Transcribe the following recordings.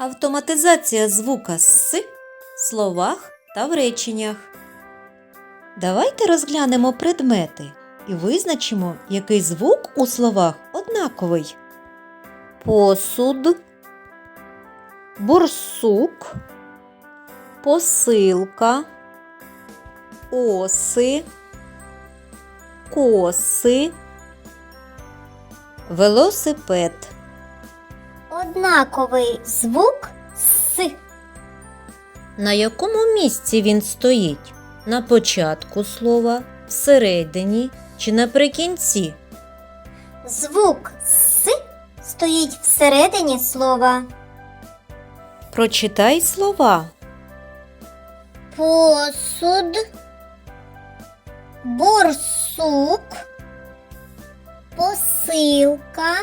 Автоматизація звука с в словах та в реченнях. Давайте розглянемо предмети і визначимо, який звук у словах однаковий. Посуд, бурсук, посилка, оси, коси, велосипед. Однаковий звук С. На якому місці він стоїть? На початку слова, всередині чи наприкінці? Звук С стоїть всередині слова. Прочитай слова. Посуд, борсук, посилка,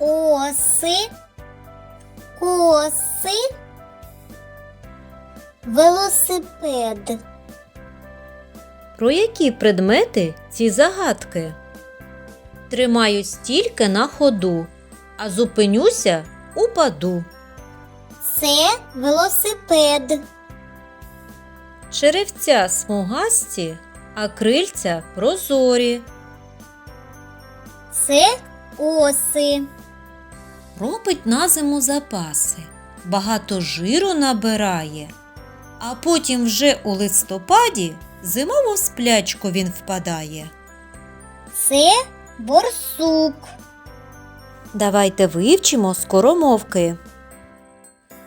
оси, коси, велосипед. Про які предмети ці загадки? Тримаю стільки на ходу, а зупинюся упаду. Це велосипед. Черевця смугасті, а крильця прозорі. Це оси. Робить на зиму запаси, багато жиру набирає, а потім вже у листопаді зимову сплячку він впадає. Це борсук. Давайте вивчимо скоромовки.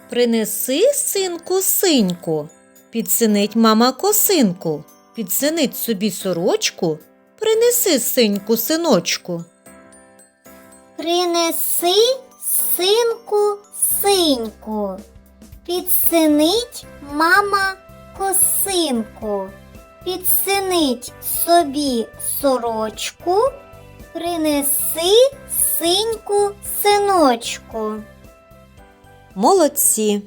Принеси синку синьку, підсинить мама косинку, підсинить собі сорочку, принеси синьку синочку. Принеси синку синьку. Підсинить мама косинку. Підсинить собі сорочку. Принеси синьку синочку. Молодці!